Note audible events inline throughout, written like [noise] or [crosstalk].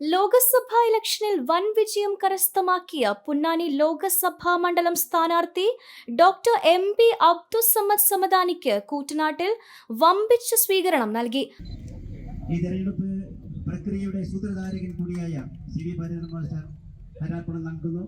ലോക്സഭാ ഇലക്ഷനിൽ വൻ വിജയം കരസ്ഥമാക്കിയ പൊന്നാനി ലോകസഭാ മണ്ഡലം സ്ഥാനാർത്ഥി ഡോക്ടർ എം പി അബ്ദുസമ്മദ് സമദാനിക്ക് കൂറ്റനാട്ടിൽ വമ്പിച്ച സ്വീകരണം നൽകി. ഈ തെരഞ്ഞെടുപ്പ് പ്രക്രിയയുടെ സൂത്രധാരകൻ കൂടിയായ സി വി മാസ്റ്റർ ഹരാർപ്പണം നൽകുന്നു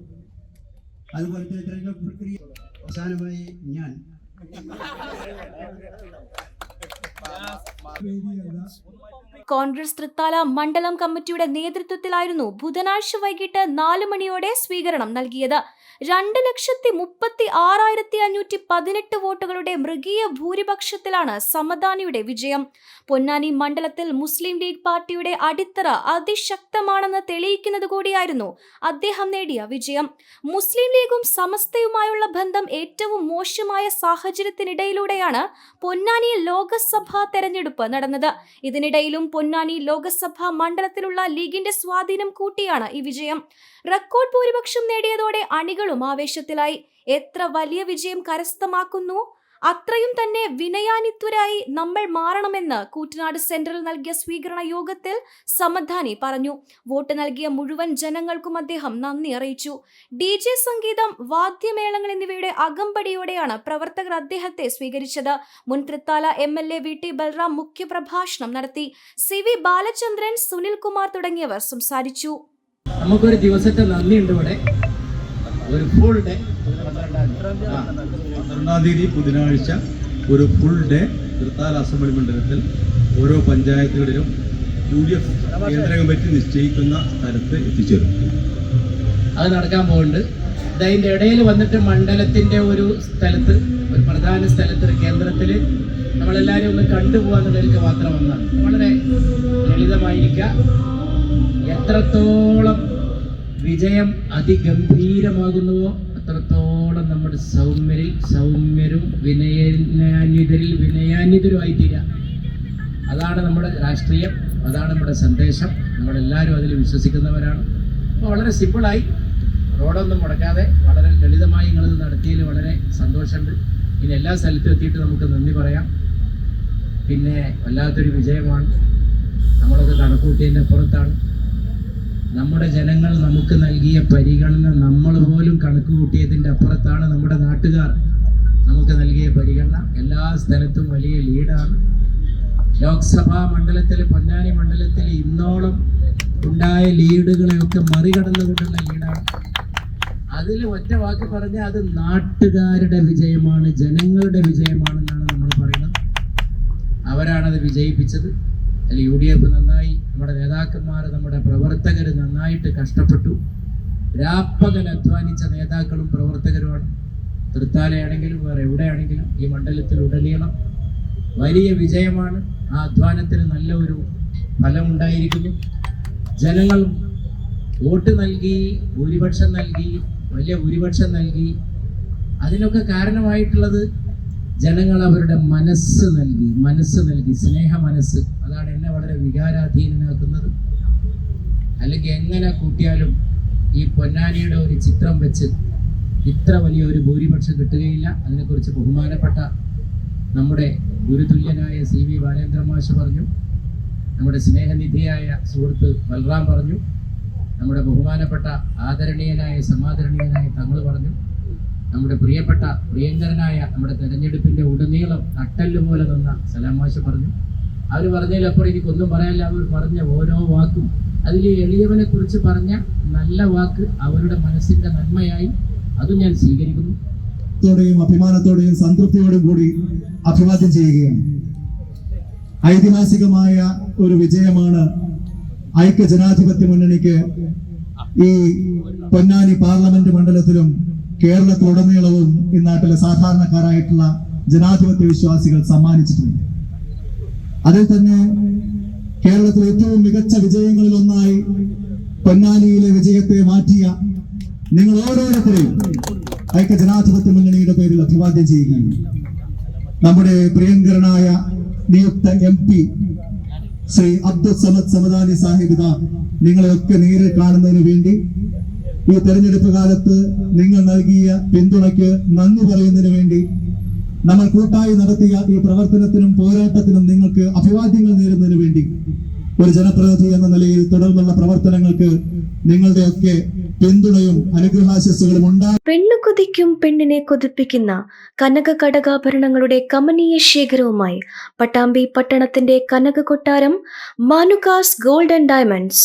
അതുപോലെ തന്നെ തെരഞ്ഞെടുപ്പ് പ്രക്രിയ അവസാനമായി ഞാൻ [laughs] കോൺഗ്രസ് തൃത്താല മണ്ഡലം കമ്മിറ്റിയുടെ നേതൃത്വത്തിലായിരുന്നു ബുധനാഴ്ച വൈകിട്ട് നാല് മണിയോടെ സ്വീകരണം നൽകിയത്. രണ്ട് ലക്ഷത്തി മുപ്പത്തി ആറായിരത്തി അഞ്ഞൂറ്റി പതിനെട്ട് വോട്ടുകളുടെ മൃഗീയ ഭൂരിപക്ഷത്തിലാണ് സമദാനിയുടെ വിജയം. പൊന്നാനി മണ്ഡലത്തിൽ മുസ്ലിം ലീഗ് പാർട്ടിയുടെ അടിത്തറ അതിശക്തമാണെന്ന് തെളിയിക്കുന്നത് കൂടിയായിരുന്നു അദ്ദേഹം നേടിയ വിജയം. മുസ്ലിം ലീഗും സമസ്തയുമായുള്ള ബന്ധം ഏറ്റവും മോശമായ സാഹചര്യത്തിനിടയിലൂടെയാണ് പൊന്നാനി ലോകസഭാ തെരഞ്ഞെടുപ്പ് നടന്നത്. ഇതിനിടയിലും പൊന്നാനി ലോകസഭാ മണ്ഡലത്തിലുള്ള ലീഗിന്റെ സ്വാധീനം കൂട്ടിയാണ് ഈ വിജയം. റെക്കോർഡ് ഭൂരിപക്ഷം നേടിയതോടെ അണികളും ആവേശത്തിലായി. എത്ര വലിയ വിജയം കരസ്ഥമാക്കുന്നു? അത്രയും തന്നെ വിനയാനിത്വരായി നമ്മൾ മാറണമെന്ന് കൂറ്റനാട് സെന്ററിൽ നൽകിയ സ്വീകരണ യോഗത്തിൽ സമധാനി പറഞ്ഞു. വോട്ട് നൽകിയ മുഴുവൻ ജനങ്ങൾക്കും അദ്ദേഹം നന്ദി അറിയിച്ചു. ഡി ജെ സംഗീതം വാദ്യമേളങ്ങൾ എന്നിവയുടെ അകമ്പടിയോടെയാണ് പ്രവർത്തകർ അദ്ദേഹത്തെ സ്വീകരിച്ചത്. മുൻ Thrithala M L A V T Balram മുഖ്യപ്രഭാഷണം നടത്തി. സി വി ബാലചന്ദ്രൻ സുനിൽകുമാർ തുടങ്ങിയവർ സംസാരിച്ചു. നമുക്കൊരു ദിവസത്തെ നന്ദിയുണ്ട് ഇവിടെ. ഒരു ഫുൾ ഡേ പന്ത്രണ്ടാം തീയതി ബുധനാഴ്ച ഒരു ഫുൾ ഡേ തൃത്താല അസംബ്ലി മണ്ഡലത്തിൽ ഓരോ പഞ്ചായത്തുകളിലും യു ഡി എഫ് കേന്ദ്ര കമ്മിറ്റി നിശ്ചയിക്കുന്ന സ്ഥലത്ത് എത്തിച്ചേരും. അത് നടക്കാൻ പോകുന്നുണ്ട്. അതിന്റെ ഇടയിൽ വന്നിട്ട് മണ്ഡലത്തിന്റെ ഒരു സ്ഥലത്ത് ഒരു പ്രധാന സ്ഥലത്ത് ഒരു കേന്ദ്രത്തിൽ നമ്മളെല്ലാവരും ഒന്ന് കണ്ടുപോകാന്നുള്ളവർക്ക് മാത്രം വന്നാണ് വളരെ ലളിതമായിരിക്കുക. എത്രത്തോളം വിജയം അതിഗംഭീരമാകുന്നുവോ? അത്രത്തോളം നമ്മുടെ സൗമ്യരിൽ സൗമ്യരും വിനയാന്വിതരിൽ വിനയാന്വിതരുമായി തീരുക അതാണ് നമ്മുടെ രാഷ്ട്രീയം അതാണ് നമ്മുടെ സന്ദേശം. നമ്മളെല്ലാവരും അതിൽ വിശ്വസിക്കുന്നവരാണ്. അപ്പോൾ വളരെ സിമ്പിളായി റോഡൊന്നും മുടക്കാതെ വളരെ ലളിതമായി നിങ്ങളിത് നടത്തിയതിൽ വളരെ സന്തോഷമുണ്ട്. ഇനി എല്ലാ സ്ഥലത്തും എത്തിയിട്ട് നമുക്ക് നന്ദി പറയാം. പിന്നെ വല്ലാത്തൊരു വിജയമാണ്. നമ്മളൊക്കെ കണക്കൂട്ടിയതിന്റെ അപ്പുറത്താണ് നമ്മുടെ ജനങ്ങൾ നമുക്ക് നൽകിയ പരിഗണന നമ്മൾ പോലും കണക്ക് കൂട്ടിയതിന്റെ അപ്പുറത്താണ് നമ്മുടെ നാട്ടുകാർ നമുക്ക് നൽകിയ പരിഗണന. എല്ലാ സ്ഥലത്തും വലിയ ലീഡാണ്. ലോക്സഭാ മണ്ഡലത്തിൽ പൊന്നാനി മണ്ഡലത്തിൽ ഇന്നോളം ഉണ്ടായ ലീഡുകളെയൊക്കെ മറികടന്നുകൊണ്ടുള്ള ലീഡാണ്. അതിൽ ഒറ്റ വാക്ക് പറഞ്ഞാൽ അത് നാട്ടുകാരുടെ വിജയമാണ് ജനങ്ങളുടെ വിജയമാണെന്നാണ് നമ്മൾ പറയുന്നത്. അവരാണത് വിജയിപ്പിച്ചത്. അതിൽ യു ഡി എഫ് നന്നായി നമ്മുടെ നേതാക്കന്മാർ നമ്മുടെ പ്രവർത്തകർ നന്നായിട്ട് കഷ്ടപ്പെട്ടു. രാപ്പകൽ അധ്വാനിച്ച നേതാക്കളും പ്രവർത്തകരുമാണ്. തൃത്താലയാണെങ്കിലും വേറെ എവിടെയാണെങ്കിലും ഈ മണ്ഡലത്തിൽ ഉടനീളം വലിയ വിജയമാണ്. ആ അധ്വാനത്തിന് നല്ല ഒരു ഫലമുണ്ടായിരിക്കുന്നു. ജനങ്ങൾ വോട്ട് നൽകി ഭൂരിപക്ഷം നൽകി വലിയ ഭൂരിപക്ഷം നൽകി. അതിനൊക്കെ കാരണമായിട്ടുള്ളത് ജനങ്ങൾ അവരുടെ മനസ്സ് നൽകി മനസ്സ് നൽകി സ്നേഹ മനസ്സ്. അതാണ് എന്നെ വളരെ വികാരാധീനനാക്കുന്നത്. അല്ലെങ്കിൽ എങ്ങനെ കൂട്ടിയാലും ഈ പൊന്നാനിയുടെ ഒരു ചിത്രം വെച്ച് ഇത്ര വലിയ ഒരു ഭൂരിപക്ഷം കിട്ടുകയില്ല. അതിനെക്കുറിച്ച് ബഹുമാനപ്പെട്ട നമ്മുടെ ഗുരുതുല്യനായ സി വി ബാലേന്ദ്ര മാഷ് പറഞ്ഞു. നമ്മുടെ സ്നേഹനിധിയായ സുഹൃത്ത് ബൽറാം പറഞ്ഞു. നമ്മുടെ ബഹുമാനപ്പെട്ട ആദരണീയനായ സമാദരണീയനായ തങ്ങൾ പറഞ്ഞു. നമ്മുടെ പ്രിയപ്പെട്ട പ്രിയങ്കരനായ നമ്മുടെ തെരഞ്ഞെടുപ്പിന്റെ ഉടനീളം തട്ടൽ പോലെ നിന്ന സലാമാശ പറഞ്ഞു. അവർ പറഞ്ഞതിലപ്പുറം എനിക്കൊന്നും പറയാനില്ല. അവർ പറഞ്ഞ ഓരോ വാക്കും അതിൽ എളിയവനെ കുറിച്ച് പറഞ്ഞ നല്ല വാക്ക് അവരുടെ മനസ്സിന്റെ നന്മയായി. അതും ഞാൻ സ്വീകരിക്കുന്നു. ത്തോടെയും അഭിമാനത്തോടെയും സംതൃപ്തിയോടും കൂടി അഭിവാദ്യം ചെയ്യുകയാണ്. ഐതിഹാസികമായ ഒരു വിജയമാണ് ഐക്യ ജനാധിപത്യ മുന്നണിക്ക് ഈ പൊന്നാനി പാർലമെന്റ് മണ്ഡലത്തിലും കേരളത്തിലുടനീളവും ഈ നാട്ടിലെ സാധാരണക്കാരായിട്ടുള്ള ജനാധിപത്യ വിശ്വാസികൾ സമ്മാനിച്ചിട്ടുണ്ട്. അതിൽ തന്നെ കേരളത്തിലെ ഏറ്റവും മികച്ച വിജയങ്ങളിൽ ഒന്നായി പൊന്നാനിയിലെ വിജയത്തെ മാറ്റിയ നിങ്ങൾ ഓരോരുത്തരെയും ഐക്യ ജനാധിപത്യ മുന്നണിയുടെ പേരിൽ അഭിവാദ്യം ചെയ്യുകയും നമ്മുടെ പ്രിയങ്കരനായ നിയുക്ത എം പി ശ്രീ അബ്ദുൽ സമദ് സമദാനി സാഹിബിത നിങ്ങളെയൊക്കെ നേരിൽ കാണുന്നതിന് വേണ്ടി ഈ തെരഞ്ഞെടുപ്പ് കാലത്ത് നിങ്ങൾ നൽകിയ പിന്തുണയ്ക്ക് നന്ദി പറയുന്നതിന് വേണ്ടി നമ്മൾ കൂട്ടായി നടത്തിയ ഈ പ്രവർത്തനത്തിനും പോരാട്ടത്തിനും നിങ്ങൾക്ക് അഭിവാദ്യങ്ങൾ നേരുന്നതിന് വേണ്ടി ഒരു ജനപ്രതിനിധി എന്ന നിലയിൽ തുടർന്നുള്ള പ്രവർത്തനങ്ങൾക്ക് നിങ്ങളുടെയൊക്കെ പിന്തുണയും അനുഗ്രഹാശസ്സുകളും ഉണ്ടാകും. പെണ്ണു കൊതിക്കും പെണ്ണിനെ കൊതിപ്പിക്കുന്ന കനക കടകാഭരണങ്ങളുടെ കമനീയ ശേഖരവുമായി പട്ടാമ്പി പട്ടണത്തിന്റെ കനക കൊട്ടാരം Manukas gold and diamonds